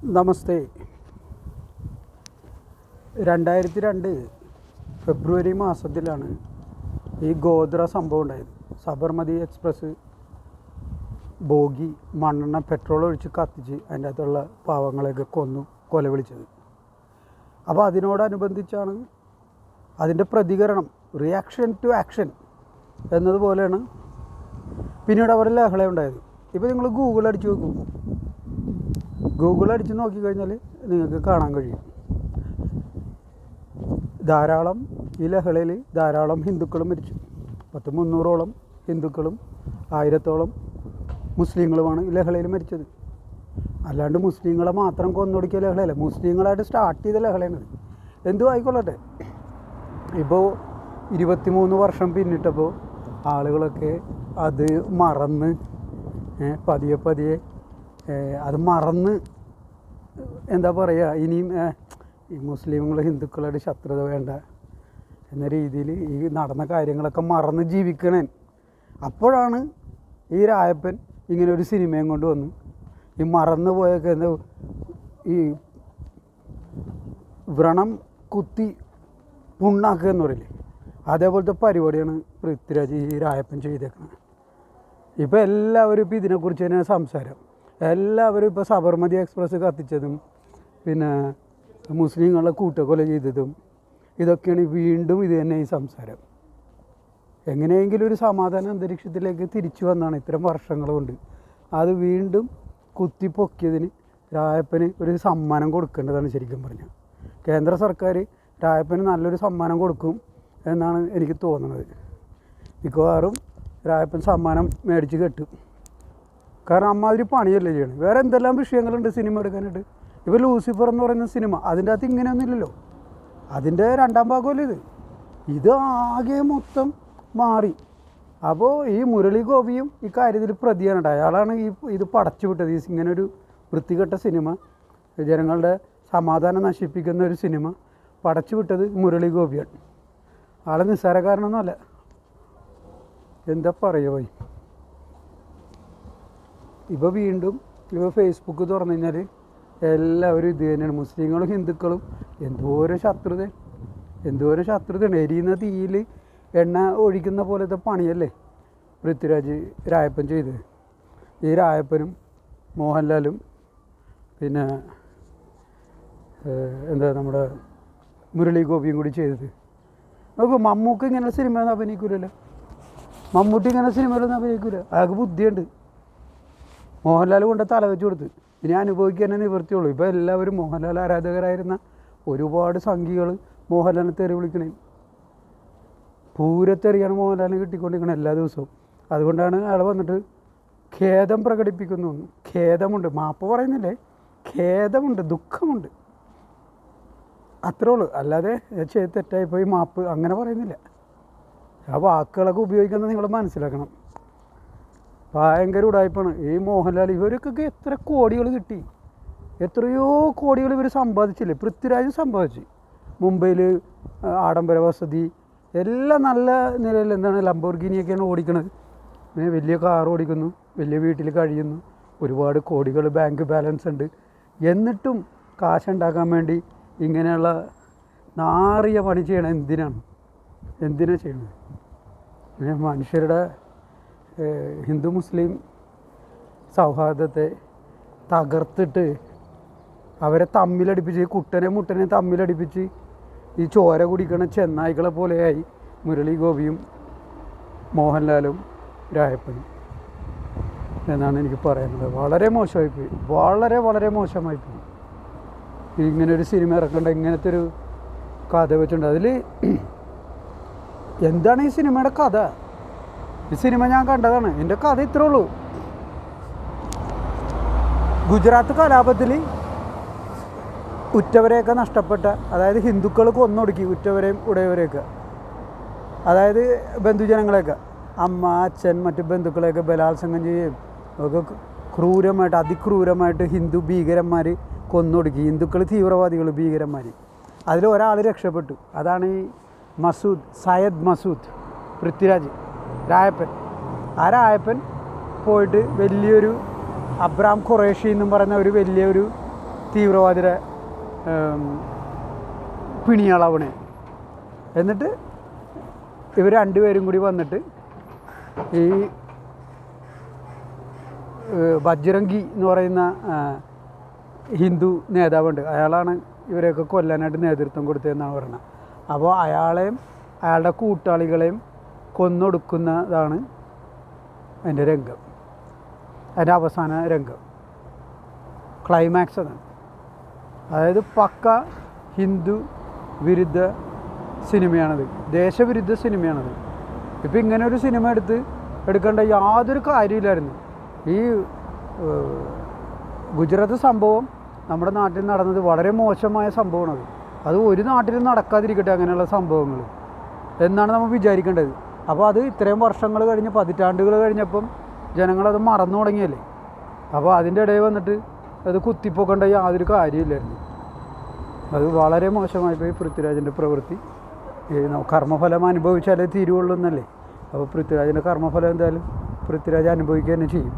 നമസ്തേ. രണ്ടായിരത്തി രണ്ട് ഫെബ്രുവരി മാസത്തിലാണ് ഈ ഗോദ്ര സംഭവം ഉണ്ടായത്. സബർമതി എക്സ്പ്രസ് ബോഗി മണ്ണെണ്ണ പെട്രോൾ ഒഴിച്ച് കത്തിച്ച് അതിന്റെ അകത്തുള്ള പാവങ്ങളെയൊക്കെ കൊന്നു കൊലവിളിച്ചത് അപ്പോൾ അതിനോടനുബന്ധിച്ചാണ് അതിന്റെ പ്രതികരണം റിയാക്ഷൻ ടു ആക്ഷൻ എന്നതുപോലെയാണ് പിന്നീട് അവരുടെ ലഹള ഉണ്ടായത് ഇപ്പോൾ നിങ്ങൾ ഗൂഗിൾ അടിച്ചു നോക്കും. ഗൂഗിൾ അടിച്ച് നോക്കിക്കഴിഞ്ഞാൽ നിങ്ങൾക്ക് കാണാൻ കഴിയും. ധാരാളം ഈ ലഹളയിൽ ധാരാളം ഹിന്ദുക്കളും മരിച്ചു. പത്ത് മുന്നൂറോളം ഹിന്ദുക്കളും ആയിരത്തോളം മുസ്ലിങ്ങളുമാണ് ഈ ലഹളയിൽ മരിച്ചത്. അല്ലാണ്ട് മുസ്ലിങ്ങളെ മാത്രം കൊന്നൊടുക്കിയ ലഹളയല്ല മുസ്ലിങ്ങളായിട്ട് സ്റ്റാർട്ട് ചെയ്ത ലഹളയാണ് എന്തു ആയിക്കൊള്ളട്ടെ? ഇപ്പോൾ ഇരുപത്തിമൂന്ന് വർഷം പിന്നിട്ടപ്പോൾ ആളുകളൊക്കെ അത് മറന്ന് പതിയെ പതിയെ അത് മറന്ന് എന്താ പറയുക ഇനിയും ഈ മുസ്ലിങ്ങൾ ഹിന്ദുക്കളുടെ ശത്രുത വേണ്ട എന്ന രീതിയിൽ ഈ നടന്ന കാര്യങ്ങളൊക്കെ മറന്ന് ജീവിക്കണേ. അപ്പോഴാണ് ഈ രായപ്പൻ ഇങ്ങനെ ഒരു സിനിമയും കൊണ്ട് വന്ന് ഈ മറന്നു പോയൊക്കെ എന്താ ഈ വ്രണം കുത്തി പുണ്ണാക്കുക എന്ന് പറയില്ലേ? അതേപോലത്തെ പരിപാടിയാണ് പൃഥ്വിരാജ് ഈ രായപ്പൻ ചെയ്തേക്കുന്നത് ഇപ്പോൾ എല്ലാവരും ഇപ്പോൾ ഇതിനെക്കുറിച്ച് തന്നെ സംസാരം. എല്ലാവരും ഇപ്പോൾ സബർമതി എക്സ്പ്രസ് കത്തിച്ചതും പിന്നെ മുസ്ലിങ്ങളെ കൂട്ടക്കൊല ചെയ്തതും ഇതൊക്കെയാണ് വീണ്ടും ഇത് തന്നെ ഈ സംസാരം. എങ്ങനെയെങ്കിലും ഒരു സമാധാന അന്തരീക്ഷത്തിലേക്ക് തിരിച്ചു വന്നാണ് ഇത്തരം വർഷങ്ങൾ കൊണ്ട്. അത് വീണ്ടും കുത്തിപ്പൊക്കിയതിന് രായപ്പന് ഒരു സമ്മാനം കൊടുക്കേണ്ടതാണ് ശരിക്കും പറഞ്ഞാൽ. കേന്ദ്ര സർക്കാർ രായപ്പന് നല്ലൊരു സമ്മാനം കൊടുക്കും എന്നാണ് എനിക്ക് തോന്നുന്നത് മിക്കവാറും രായപ്പൻ സമ്മാനം മേടിച്ച് കെട്ടും. കാരണം അമ്മാതിരി പണിയല്ലേ ചെയ്യണം. വേറെ എന്തെല്ലാം വിഷയങ്ങളുണ്ട് സിനിമ എടുക്കാനായിട്ട്? ഇപ്പോൾ ലൂസിഫർ എന്ന് പറയുന്ന സിനിമ അതിന്റെ അകത്ത് ഇങ്ങനെയൊന്നുമില്ലല്ലോ അതിന്റെ രണ്ടാം ഭാഗമല്ലേ ഇത്. ഇത് ആകെ മൊത്തം മാറി. അപ്പോൾ ഈ മുരളി ഗോപിയും ഈ കാര്യത്തിൽ പ്രതിയാണ് അയാളാണ് ഈ ഇത് പടച്ചു വിട്ടത്. ഈ ഇങ്ങനെ ഒരു വൃത്തികെട്ട സിനിമ ജനങ്ങളുടെ സമാധാനം നശിപ്പിക്കുന്ന ഒരു സിനിമ പടച്ചു വിട്ടത് മുരളി ഗോപിയാണ്. ആളെ നിസ്സാരക്കാരനൊന്നുമല്ല എന്താ പറയുക ഇപ്പോൾ വീണ്ടും ഇപ്പോൾ ഫേസ്ബുക്ക് തുറന്നു കഴിഞ്ഞാൽ എല്ലാവരും ഇത് തന്നെയാണ്. മുസ്ലിങ്ങളും ഹിന്ദുക്കളും എന്തോരം ശത്രുത. എന്തോരം ശത്രുതയാണ്. എരിയുന്ന തീയിൽ എണ്ണ ഒഴിക്കുന്ന പോലത്തെ പണിയല്ലേ പൃഥ്വിരാജ് രായപ്പൻ ചെയ്തത്. ഈ രായപ്പനും മോഹൻലാലും പിന്നെ എന്താ നമ്മുടെ മുരളി ഗോപിയും കൂടി ചെയ്തത്. നോക്കൂ മമ്മൂക്ക് ഇങ്ങനെ സിനിമയൊന്നും അഭിനയിക്കൂലല്ലോ. മമ്മൂട്ടി ഇങ്ങനെ സിനിമയിലൊന്നും അഭിനയിക്കൂല. അയാൾക്ക് ബുദ്ധിയുണ്ട്. മോഹൻലാൽ കൊണ്ട് തല വെച്ച് കൊടുത്ത്. ഇനി അനുഭവിക്കുക തന്നെ നിവൃത്തിയുള്ളൂ. ഇപ്പോൾ എല്ലാവരും മോഹൻലാൽ ആരാധകരായിരുന്ന ഒരുപാട് സംഖ്യകൾ മോഹൻലാലിനെ തെറി വിളിക്കണേ. പൂരത്തെറിയാണ് മോഹൻലാലിന് കിട്ടിക്കൊണ്ടിരിക്കണം എല്ലാ ദിവസവും. അതുകൊണ്ടാണ് അയാൾ വന്നിട്ട് ഖേദം പ്രകടിപ്പിക്കുന്നു. ഖേദമുണ്ട്. മാപ്പ് പറയുന്നില്ലേ? ഖേദമുണ്ട്. ദുഃഖമുണ്ട്. അത്രേ ഉള്ളൂ. അല്ലാതെ ചെയ്ത് തെറ്റായിപ്പോയി മാപ്പ് അങ്ങനെ പറയുന്നില്ല. ആ വാക്കുകളൊക്കെ ഉപയോഗിക്കുന്നത് നിങ്ങൾ മനസ്സിലാക്കണം. ഭയങ്കര ഉടായ്പാണ്. ഈ മോഹൻലാൽ ഇവർക്കൊക്കെ എത്ര കോടികൾ കിട്ടി? എത്രയോ കോടികൾ ഇവർ സമ്പാദിച്ചില്ലേ? പൃഥ്വിരാജ് സമ്പാദിച്ചു. മുംബൈയിൽ ആഡംബര വസതി എല്ലാം നല്ല നിലയിൽ എന്താണ് ലംബോർഗിനിയൊക്കെയാണ് ഓടിക്കുന്നത് പിന്നെ വലിയ കാർ ഓടിക്കുന്നു വലിയ വീട്ടിൽ കഴിയുന്നു. ഒരുപാട് കോടികൾ ബാങ്ക് ബാലൻസ് ഉണ്ട്. എന്നിട്ടും കാശുണ്ടാക്കാൻ വേണ്ടി ഇങ്ങനെയുള്ള നാറിയ പണി ചെയ്യണം എന്തിനാണ്? എന്തിനാണ് ചെയ്യണത്? മനുഷ്യരുടെ ഹിന്ദു മുസ്ലിം സൗഹാർദ്ദത്തെ തകർത്തിട്ട് അവരെ തമ്മിലടിപ്പിച്ച് ഈ കുട്ടനെ മുട്ടനെ തമ്മിലടിപ്പിച്ച് ഈ ചോര കുടിക്കണ ചെന്നായ്ക്കളെ പോലെയായി മുരളി ഗോപിയും മോഹൻലാലും രായപ്പനും എന്നാണ് എനിക്ക് പറയുന്നത് വളരെ മോശമായിപ്പോയി വളരെ വളരെ മോശമായിപ്പോയി ഇങ്ങനെ ഒരു സിനിമ ഇറക്കേണ്ട ഇങ്ങനത്തെ ഒരു കഥ വെച്ചിട്ടുണ്ട്. അതിൽ എന്താണ് ഈ സിനിമയുടെ കഥ? ഈ സിനിമ ഞാൻ കണ്ടതാണ്. എന്റെ കഥ ഇത്രേ ഉള്ളൂ. ഗുജറാത്ത് കലാപത്തിൽ ഉറ്റവരെയൊക്കെ നഷ്ടപ്പെട്ട അതായത് ഹിന്ദുക്കൾ കൊന്നൊടുക്കി ഉറ്റവരെയും ഉടയവരെയൊക്കെ അതായത് ബന്ധുജനങ്ങളെയൊക്കെ അമ്മ അച്ഛൻ മറ്റു ബന്ധുക്കളെയൊക്കെ ബലാത്സംഗം ചെയ്യുകയും ഒക്കെ ക്രൂരമായിട്ട് അതിക്രൂരമായിട്ട് ഹിന്ദു ഭീകരന്മാർ കൊന്നൊടുക്കി. ഹിന്ദുക്കൾ തീവ്രവാദികൾ ഭീകരന്മാർ അതിൽ രക്ഷപ്പെട്ടു. അതാണ് ഈ മസൂദ് സയദ് മസൂദ് പൃഥ്വിരാജ്. രായപ്പൻ. ആ രായപ്പൻ പോയിട്ട് വലിയൊരു അബ്രാം ഖുറേഷി എന്നും പറയുന്ന ഒരു വലിയൊരു തീവ്രവാദിയുടെ പിണിയാളവണേ. എന്നിട്ട് ഇവർ രണ്ടുപേരും കൂടി വന്നിട്ട് ഈ ബജ്രംഗി എന്ന് പറയുന്ന ഹിന്ദു നേതാവുണ്ട്. അയാളാണ് ഇവരെയൊക്കെ കൊല്ലാനായിട്ട് നേതൃത്വം കൊടുത്തതെന്നാണ് പറയുന്നത് അപ്പോൾ അയാളെയും അയാളുടെ കൂട്ടാളികളെയും കൊന്നൊടുക്കുന്നതാണ് അതിന്റെ രംഗം. അതിന്റെ അവസാന രംഗം. ക്ലൈമാക്സ് അതാണ് അതായത് പക്ക ഹിന്ദു വിരുദ്ധ സിനിമയാണത്. ദേശവിരുദ്ധ സിനിമയാണത്. ഇപ്പം ഇങ്ങനെ ഒരു സിനിമ എടുത്ത് എടുക്കേണ്ട യാതൊരു കാര്യമില്ലായിരുന്നു. ഈ ഗുജറാത്ത് സംഭവം നമ്മുടെ നാട്ടിൽ നടന്നത് വളരെ മോശമായ സംഭവമാണത്. അത് ഒരു നാട്ടിലും നടക്കാതിരിക്കട്ടെ അങ്ങനെയുള്ള സംഭവങ്ങൾ. എന്നാണ് നമ്മൾ വിചാരിക്കേണ്ടത്. അപ്പോൾ അത് ഇത്രയും വർഷങ്ങൾ കഴിഞ്ഞ് പതിറ്റാണ്ടുകൾ കഴിഞ്ഞപ്പം ജനങ്ങളത് മറന്നു തുടങ്ങിയല്ലേ? അപ്പോൾ അതിന്റെ ഇടയിൽ വന്നിട്ട് അത് കുത്തിപ്പൊക്കേണ്ട യാതൊരു കാര്യമില്ലായിരുന്നു. അത് വളരെ മോശമായി പോയി പൃഥ്വിരാജിന്റെ പ്രവൃത്തി. കർമ്മഫലം അനുഭവിച്ചാലേ തീരുവുള്ളൂ എന്നല്ലേ? അപ്പോൾ പൃഥ്വിരാജിന്റെ കർമ്മഫലം എന്തായാലും പൃഥ്വിരാജ് അനുഭവിക്കുക തന്നെ ചെയ്യും.